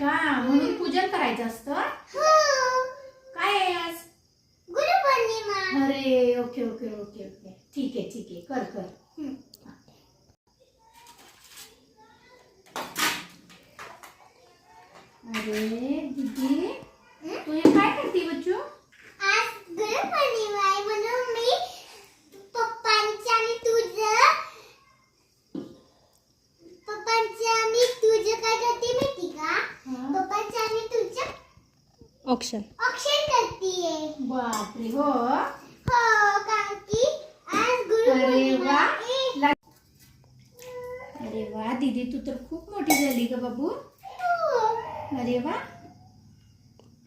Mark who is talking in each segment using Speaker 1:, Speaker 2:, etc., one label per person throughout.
Speaker 1: का?
Speaker 2: म्हणून
Speaker 1: पूजन करायचं असतं? हो. काय आहे
Speaker 2: आज? गुरुपौर्णिमा. अरे ओके ओके ओके ओके ठीक आहे ठीक आहे. कर कर.
Speaker 3: ऑप्शन.
Speaker 2: ऑप्शन करतीये
Speaker 1: बापरे हो.
Speaker 2: हो कारण की आज
Speaker 1: अरे
Speaker 2: गुरुपौर्णिमा
Speaker 1: वा अरे वा दीदी तू तर खूप मोठी झाली ग बाबू.
Speaker 2: हो.
Speaker 1: अरे वा.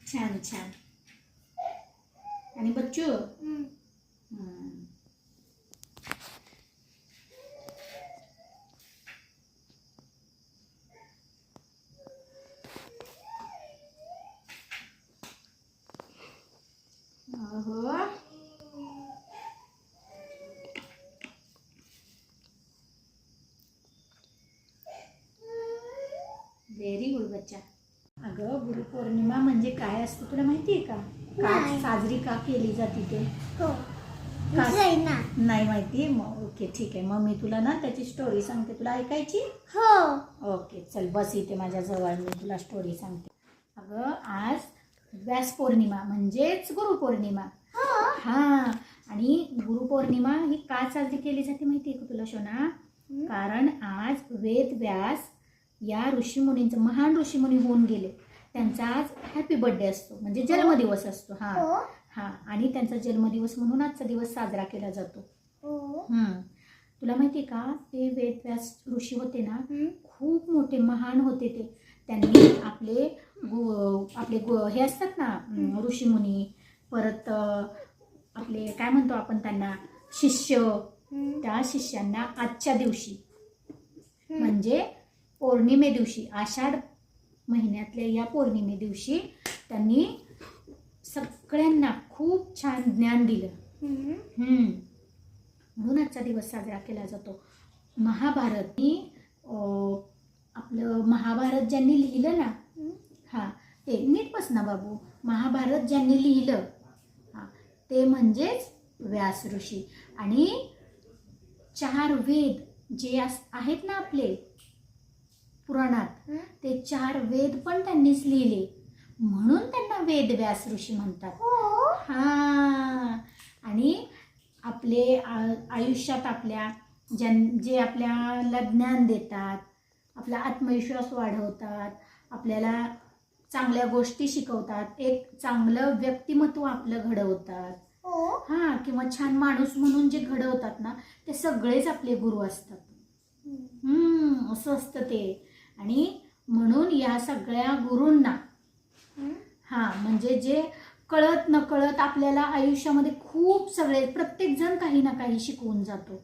Speaker 1: छान छान. आणि बच्चू
Speaker 2: हम्म.
Speaker 1: हम्म. अहो व्हेरी गुड बच्चा अगं गुरुपौर्णिमा म्हणजे काय असतं तुला माहिती आहे का? का
Speaker 2: नाही.
Speaker 1: साजरी का केली जाते ते?
Speaker 2: हो.
Speaker 1: का-
Speaker 2: जाई ना.
Speaker 1: नाही माहिती. मग ओके ठीक आहे. मग मी तुला ना त्याची स्टोरी सांगते. तुला ऐकायची?
Speaker 2: हो.
Speaker 1: ओके चल बस इथे माझ्या जवळ मी तुला स्टोरी सांगते. अगं आज व्यास पौर्णिमा म्हणजेच गुरुपौर्णिमा.
Speaker 2: हो.
Speaker 1: हा. आणि गुरुपौर्णिमा ही का साजरी केली जाते माहिती आहे का तुला शोना? कारण आज वेद व्यास या ऋषीमुनींचं महान ऋषीमुनी होऊन गेले. त्यांचा आज हॅपी बर्थडे असतो. म्हणजे जन्मदिवस असतो. हा.
Speaker 2: हो.
Speaker 1: हा. आणि त्यांचा जन्मदिवस म्हणून आजचा दिवस साजरा केला जातो.
Speaker 2: हो.
Speaker 1: हम्म. तुला माहिती आहे का? ते वेदव्यास ऋषी होते ना. खूप मोठे महान होते ते. त्यांनी आपले गु आपले गु हे असतात ना ऋषीमुनी परत आपले काय म्हणतो आपण त्यांना? शिष्य. त्या शिष्यांना आजच्या दिवशी. म्हणजे पौर्णिमे दिवशी आषाढ महिन्यातल्या या पौर्णिमे दिवशी त्यांनी सगळ्यांना खूप छान ज्ञान दिलं. म्हणून आजचा दिवस साजरा केला जातो. महाभारतनी अं, आपलं महाभारत ज्यांनी लिहिलं ना. हां ते नीट बस ना बाबू. महाभारत ज्यांनी लिहिलं हां ते म्हणजेच व्यास ऋषी. आणि चार वेद जे अस आहेत ना आपले पुराणात. ते चार वेद पण त्यांनीच लिहिले. म्हणून त्यांना वेद व्यास ऋषी म्हणतात.
Speaker 2: हो?
Speaker 1: हा. आणि आपले आयुष्यात आपल्या ज्यां जे आपल्याला ज्ञान देतात आपला आत्मविश्वास वाढवतात आपल्याला चांगल्या गोष्टी शिकवतात एक चांगलं व्यक्तिमत्व आपलं घडवतात.
Speaker 2: हो?
Speaker 1: हां किंवा छान माणूस म्हणून जे घडवतात ना ते सगळेच आपले गुरु असतात.
Speaker 2: हम्म,
Speaker 1: असं असतं ते. आणि म्हणून या सगळ्या गुरूंना. हा म्हणजे जे कळत न कळत आपल्याला आयुष्यामध्ये खूप सगळे प्रत्येक जण काही ना काही शिकवून जातो.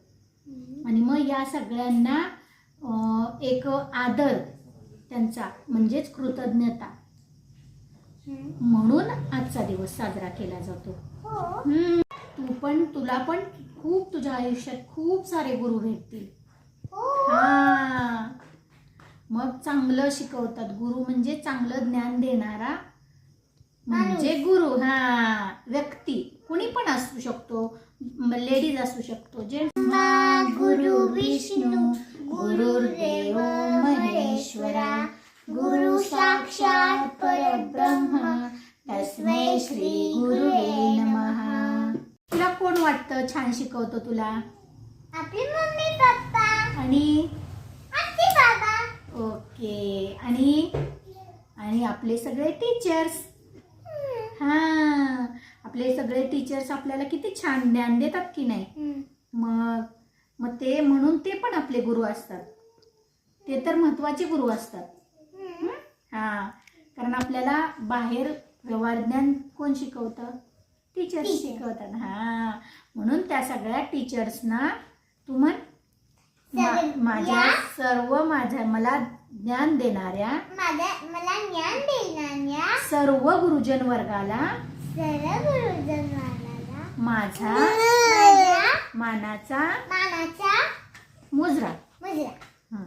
Speaker 1: आणि मग या सगळ्यांना एक आदर त्यांचा म्हणजेच कृतज्ञता. म्हणून आजचा दिवस साजरा केला जातो
Speaker 2: हो
Speaker 1: तू पण तुला पण खूप तुझ्या आयुष्यात खूप सारे गुरु भेटतील
Speaker 2: हो
Speaker 1: हा मग चांगलं शिकवतात. गुरु म्हणजे चांगलं ज्ञान देणारा म्हणजे गुरु. हा व्यक्ती. कुणी पण असू शकतो. लेडीज असू शकतो. जेंट्स
Speaker 2: गुरु विष्णू
Speaker 1: गुरुर्देव महेश्वरा गुरु साक्षात परब्रह्म तस्मै श्री गुरुवे नमः. तुला कोण वाटतं छान शिकवतो तुला?
Speaker 2: आपली मम्मी पप्पा
Speaker 1: आणि
Speaker 2: आजी बाबा
Speaker 1: ओके आणि आणि आपले सगळे टीचर्स. हा आपले सगळे टीचर्स आपल्याला किती छान ज्ञान देतात की नाही. मग मग ते म्हणून ते पण आपले गुरु असतात ते तर महत्त्वाचे गुरु असतात. हा कारण आपल्याला बाहेर व्यवहार ज्ञान कोण शिकवतं टीचर्स. शिकवतात हा म्हणून त्या सगळ्या टीचर्सना तू म्हण माझ्या सर्व माझ्या मला ज्ञान देणाऱ्या
Speaker 2: माझ्या मला ज्ञान देणाऱ्या
Speaker 1: सर्व गुरुजन वर्गाला
Speaker 2: सर्व गुरुजनाला
Speaker 1: माझा
Speaker 2: माझ्या
Speaker 1: मानाचा
Speaker 2: मानाचा
Speaker 1: मुजरा
Speaker 2: मुजरा.